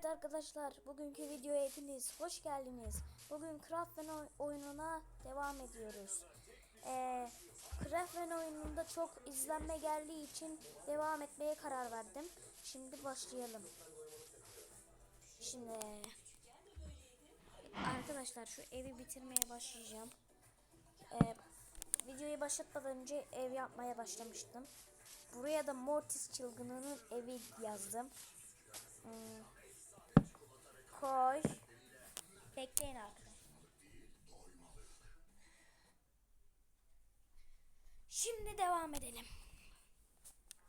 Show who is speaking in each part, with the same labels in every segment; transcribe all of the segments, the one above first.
Speaker 1: Evet arkadaşlar, bugünkü videoya hepiniz hoş geldiniz. Bugün Craftman oy- oyununa devam ediyoruz. Ee, Craftman oyununda çok izlenme geldiği için devam etmeye karar verdim. Şimdi başlayalım. Şimdi arkadaşlar şu evi bitirmeye başlayacağım. Ee, videoyu başlatmadan önce ev yapmaya başlamıştım. Buraya da Mortis çılgınının evi yazdım. Hmm, koy. Bekleyin arkadaşlar. Şimdi devam edelim.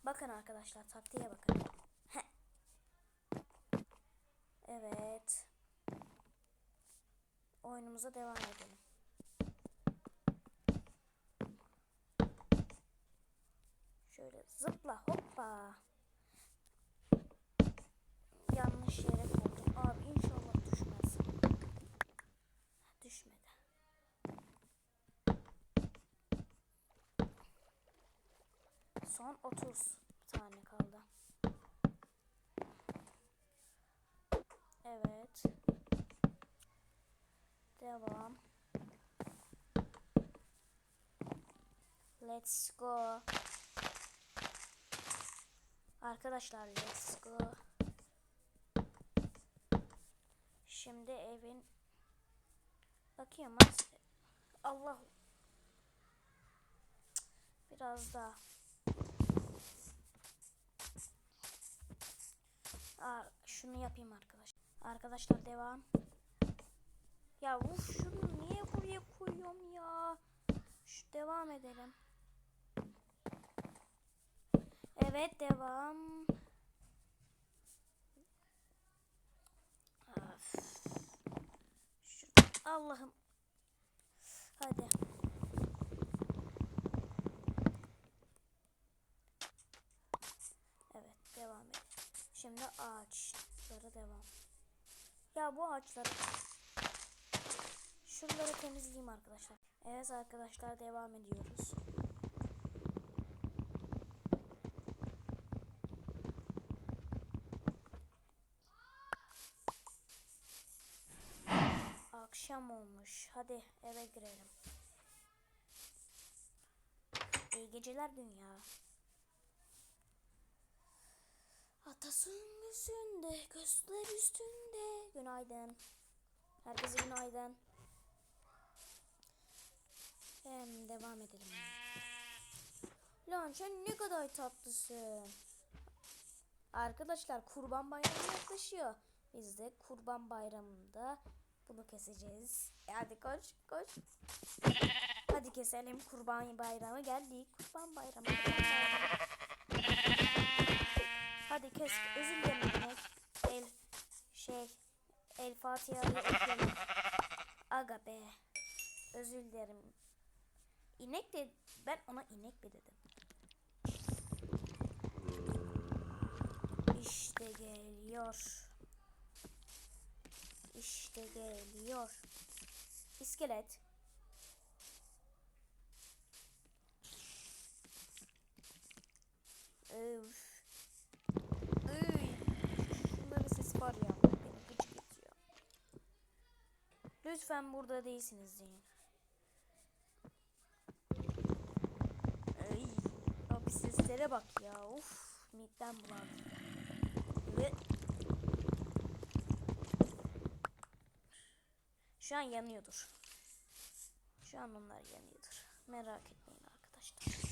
Speaker 1: Bakın arkadaşlar taktiğe bakın. Evet. Oyunumuza devam edelim. Şöyle zıpla hoppa. Yanlış yere koydum. Abi inşallah düşmez. Düşmedi. Son 30 tane kaldı. Evet. Devam. Let's go. Arkadaşlar let's go. Şimdi evin bakayım Allah biraz daha Aa, şunu yapayım arkadaşlar. Arkadaşlar devam. Ya uf şunu niye buraya koyuyorum ya? Şu devam edelim. Evet devam. Allah'ım. Hadi. Evet devam edelim. Şimdi ağaçlara devam. Ya bu ağaçları şuraları temizleyeyim arkadaşlar. Evet arkadaşlar devam ediyoruz. Akşam olmuş. Hadi eve girelim. İyi geceler dünya. Atasının üstünde, gözler üstünde. Günaydın. Herkese günaydın. Hem devam edelim. Lan sen ne kadar tatlısın. Arkadaşlar kurban bayramı yaklaşıyor. Biz de kurban bayramında bunu keseceğiz. E Hadi koş koş. Hadi keselim kurban bayramı geldi. Kurban bayramı. Kurban bayramı. Hadi kes. Özür dilerim inek. El şey El Fatiha'yı ekledim. Aga be. Özür dilerim. İnek de ben ona inek mi dedim. İşte geliyor. İşte geliyor. İskelet. Öf. Iy. Şunların sesi var ya. Beni gıcık ediyor. Lütfen burada değilsiniz deyin. Ay. Abi seslere bak ya. Uf. Midden bulandı. Ve Şu an yanıyordur. Şu an onlar yanıyordur. Merak etmeyin arkadaşlar.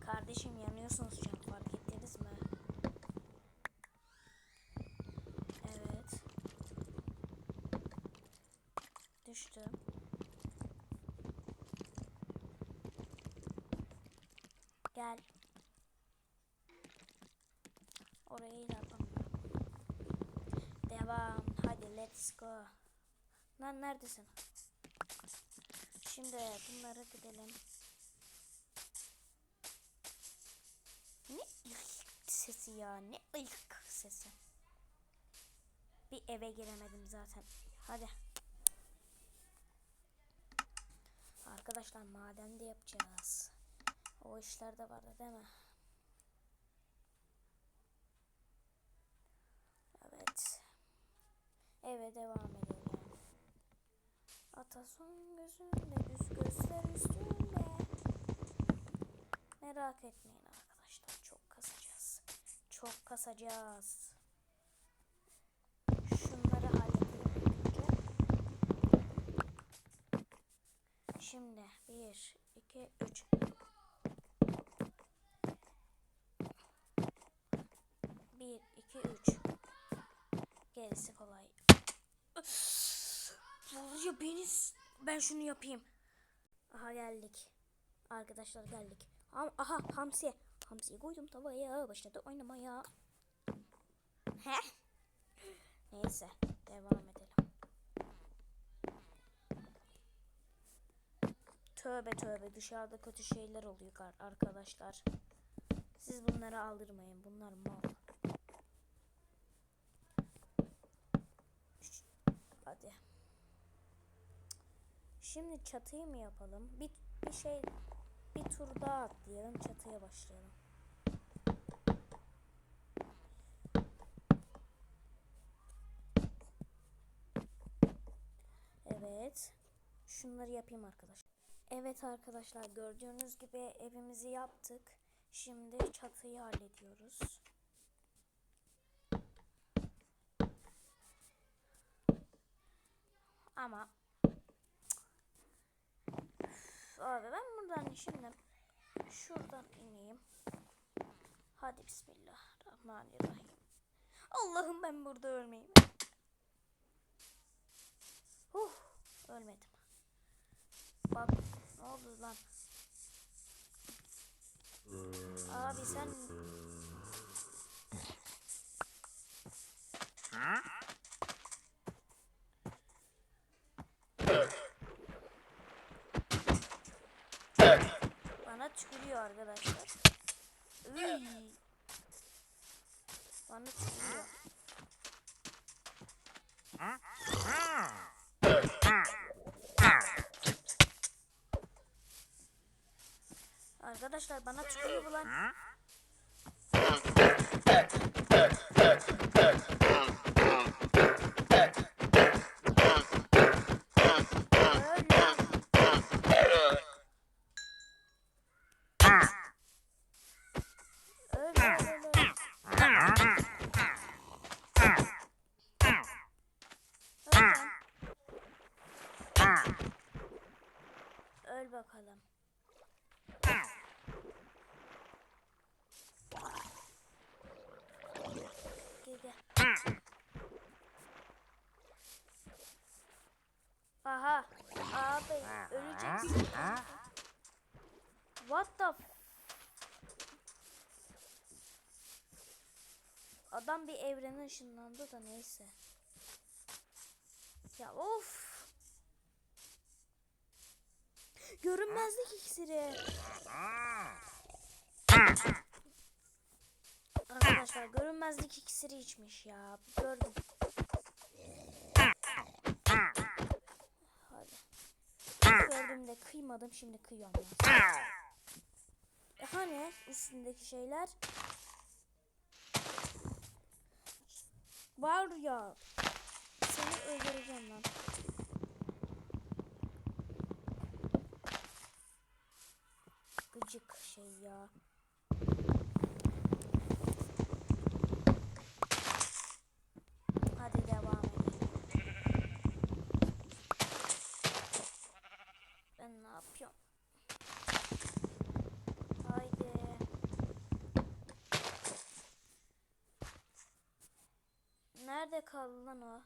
Speaker 1: Kardeşim yanıyorsunuz şu an fark ettiniz mi? Evet. Düştü. Gel. Orayı yapamıyorum. Devam. Hadi let's go. Lan neredesin? Şimdi bunlara gidelim. Ne ıyık sesi ya? Ne ıyık sesi? Bir eve giremedim zaten. Hadi. Arkadaşlar maden de yapacağız. O işler de vardı değil mi? Şöyle devam edelim. Atason gözünde düz gözler üstünde. Merak etmeyin arkadaşlar çok kasacağız. Çok kasacağız. Şunları halledelim. Şimdi 1, 2, 3. Bir, iki, üç. Gerisi kolay. Ya beni... s- Ben şunu yapayım. Aha geldik. Arkadaşlar geldik. Am- Aha hamsi. Hamsiyi koydum tavaya. Başladı oynamaya. Heh. Neyse. Devam edelim. Tövbe tövbe dışarıda kötü şeyler oluyor ar- arkadaşlar. Siz bunları aldırmayın. Bunlar mal. Hadi. Şimdi çatıyı mı yapalım? Bir, bir şey bir tur daha atlayalım. Çatıya başlayalım. Evet. Şunları yapayım arkadaşlar. Evet arkadaşlar gördüğünüz gibi evimizi yaptık. Şimdi çatıyı hallediyoruz. Ama abi ben buradan şimdi şuradan ineyim. Hadi bismillahirrahmanirrahim. Allah'ım ben burada ölmeyeyim. Huh, ölmedim. Bak ne oldu lan? Abi sen bana tükürüyor arkadaşlar. Iy. Bana tükürüyor. Arkadaşlar bana tükürüyor bu lan. Bakalım. Gel. Aha. Abi öleceksin. What the Adam bir evrene ışınlandı da neyse. Ya of. Görünmezlik iksiri. Arkadaşlar görünmezlik iksiri içmiş ya. Gördüm. Hadi. Gördüm de kıymadım şimdi kıyıyorum. E hani üstündeki şeyler? Var ya. Seni öldüreceğim lan. Gıcık şey ya. Hadi devam edelim. Ben ne yapıyorum? Haydi. Nerede kaldı lan o?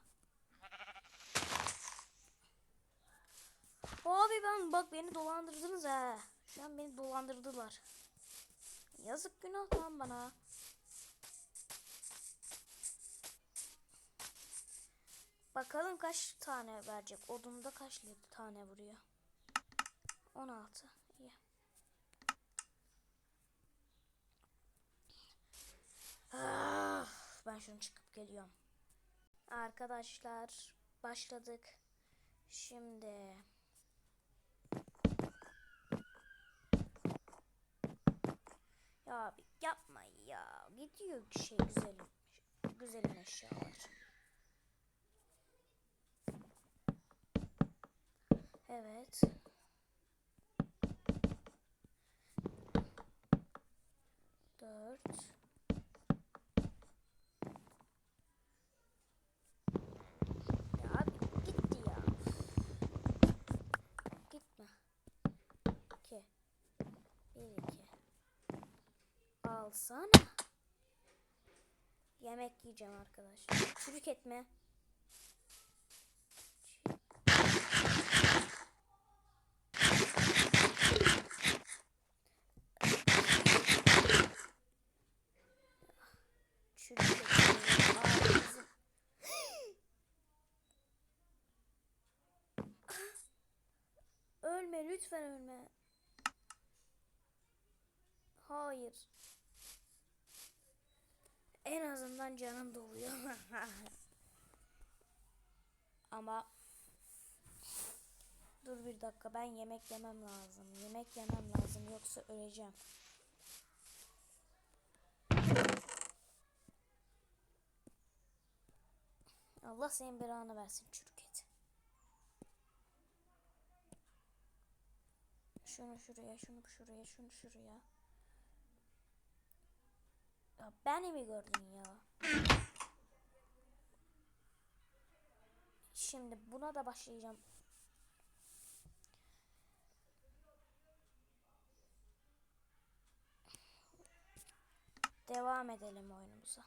Speaker 1: Abi ben bak beni dolandırdınız ha. Şu an beni dolandırdılar. Yazık günah lan bana. Bakalım kaç tane verecek. Odunda kaç tane vuruyor? 16. İyi. Ah, ben şunu çıkıp geliyorum. Arkadaşlar başladık. Şimdi Abi yapma ya. Gidiyor şey güzelim. Güzelim eşyalar. Evet. Dört. Alsana. Yemek yiyeceğim arkadaşlar. Çürük etme. Ölme lütfen ölme. Hayır. En azından canım doluyor. Ama dur bir dakika ben yemek yemem lazım. Yemek yemem lazım yoksa öleceğim. Allah senin belanı versin çürük et. Şunu şuraya, şunu şuraya, şunu şuraya. Ya beni mi gördün ya? Şimdi buna da başlayacağım. Devam edelim oyunumuza.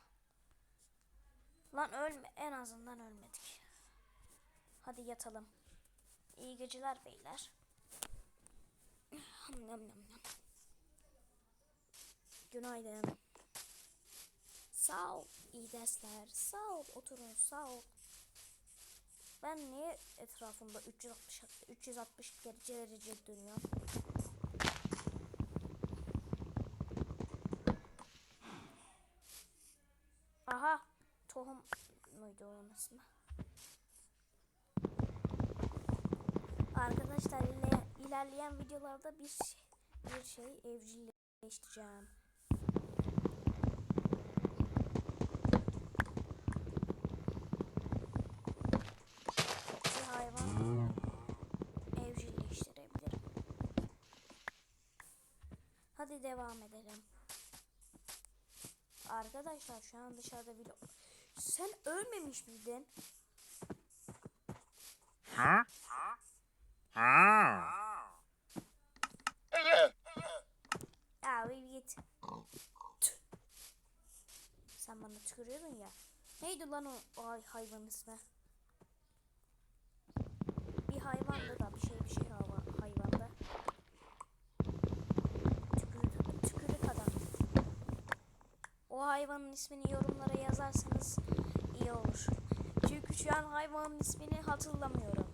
Speaker 1: Lan ölme en azından ölmedik. Hadi yatalım. İyi geceler beyler. Günaydın. Sağ ol. İyi dersler. Sağ ol. Oturun. Sağ ol. Ben niye etrafımda 360 360 derece derece dönüyor? Aha. Tohum muydu onun ismi? Arkadaşlar ile- ilerleyen videolarda bir şey, bir şey evcilleştireceğim. Bir hayvan evcilleştirebilirim. Hadi devam edelim. Arkadaşlar şu an dışarıda bir... Sen ölmemiş miydin? Ya bir git. Tüh. Sen bana tükürüyordun ya. Neydi lan o, hay- hayvan ismi? Bir hayvandı da bir şey bir şey hava O hayvanın ismini yorumlara yazarsanız iyi olur. Çünkü şu an hayvanın ismini hatırlamıyorum.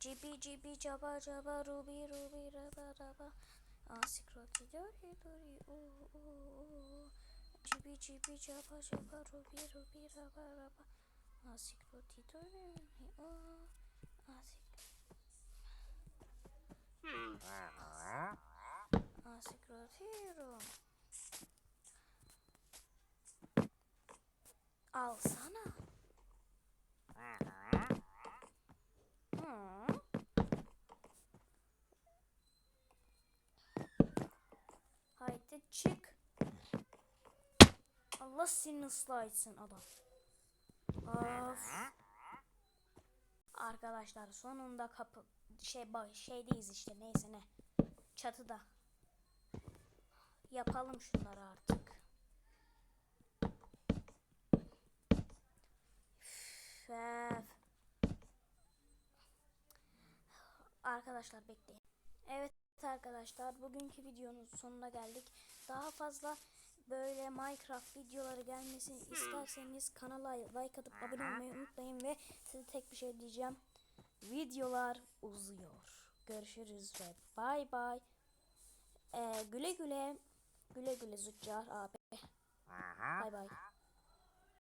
Speaker 1: Cibi cibi caba caba rubi rubi raba raba Asikroti dori dori u u u Cibi cibi caba caba rubi rubi raba raba Asikroti dori u Asik Asikrotiro Alsana. Haydi çık. Allah seni ıslah adam. Of. Arkadaşlar sonunda kapı şey şeydeyiz işte neyse ne. Çatıda. Yapalım şunları artık. Üf. Arkadaşlar bekleyin. Evet arkadaşlar bugünkü videonun sonuna geldik. Daha fazla böyle Minecraft videoları gelmesini isterseniz kanala like atıp abone olmayı unutmayın ve size tek bir şey diyeceğim. Videolar uzuyor. Görüşürüz ve bay bay. Ee, güle güle. Güle güle Züccar abi. Bay bay.